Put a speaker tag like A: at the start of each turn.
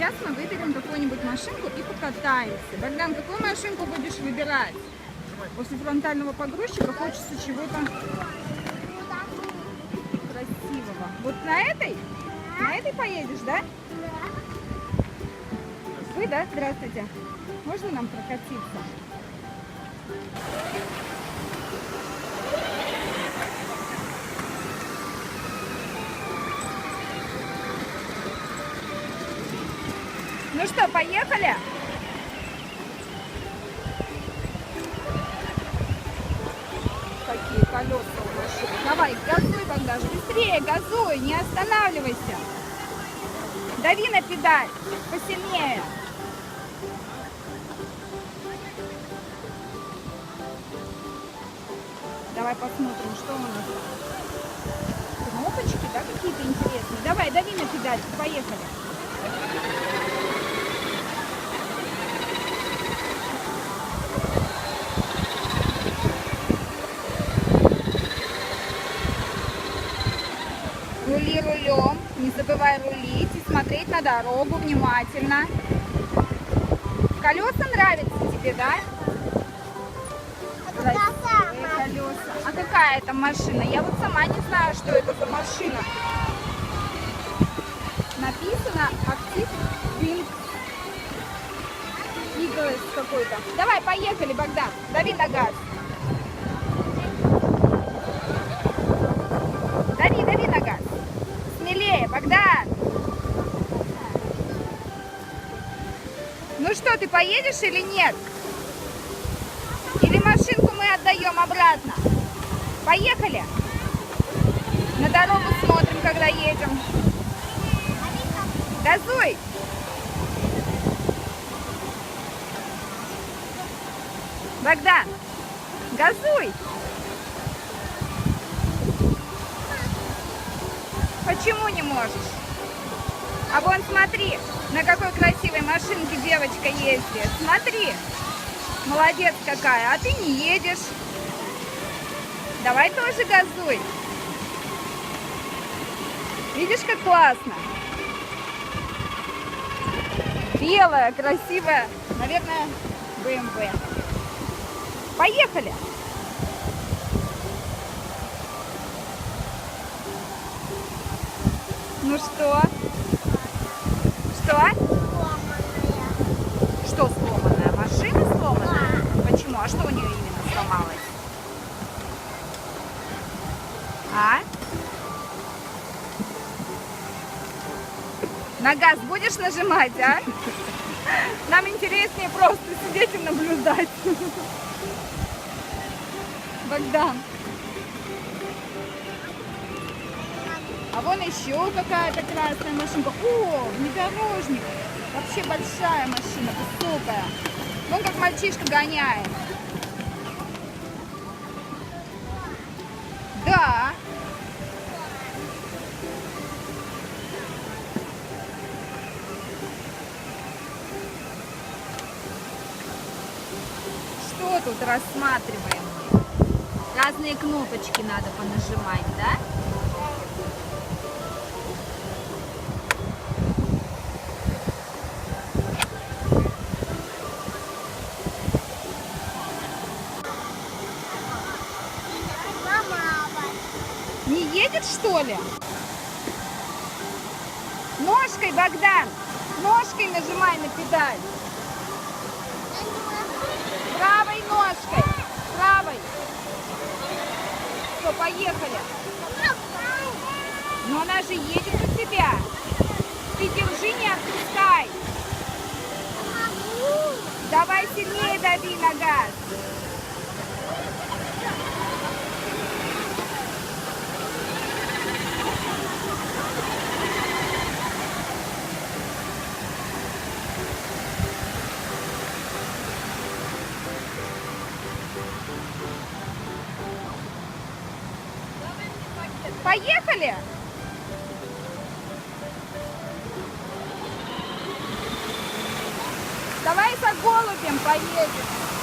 A: Сейчас мы выберем какую-нибудь машинку и покатаемся. Богдан, какую машинку будешь выбирать? После фронтального погрузчика хочется чего-то красивого. Вот на этой? На этой поедешь, да? Вы, да? Здравствуйте. Можно нам прокатиться? Ну что, поехали? Какие колеса у машины. Давай, газуй, Богдаш, быстрее, газуй, не останавливайся. Дави на педаль, посильнее. Давай посмотрим, что у нас. Кнопочки, да, какие-то интересные. Давай, дави на педаль, поехали. Забывай рулить и смотреть на дорогу внимательно. Колеса нравятся тебе, да? Красивые колеса. А какая это машина? Я вот сама не знаю, что это за машина. Написано актив Винг. Иглес какой-то. Давай, поехали, Богдан. Дави на газ. Ну что, ты поедешь или нет? Или машинку мы отдаем обратно? Поехали. На дорогу смотрим, когда едем. Газуй. Богдан, газуй. Почему не можешь? А вон смотри, на какой красивой машинке девочка ездит. Смотри, молодец какая, а ты не едешь. Давай тоже газуй. Видишь, как классно? Белая, красивая, наверное, BMW. Поехали! Ну что? Что? Что сломанная? Машина сломанная? Почему? А что у нее именно сломалось? А? На газ будешь нажимать, а? Нам интереснее просто сидеть и наблюдать. Богдан. А вон еще какая-то красная машинка. О, внедорожник. Вообще большая машина, высокая. Вон как мальчишка гоняет. Да. Что тут рассматриваем? Разные кнопочки надо понажимать, да? Что ли? Ножкой, Богдан! Ножкой нажимай на педаль. Правой ножкой. Правой. Все, поехали. Но она же едет у тебя. Ты держи, не отпускай. Давай сильнее дави на газ. Поехали! Давай за голубем поедем.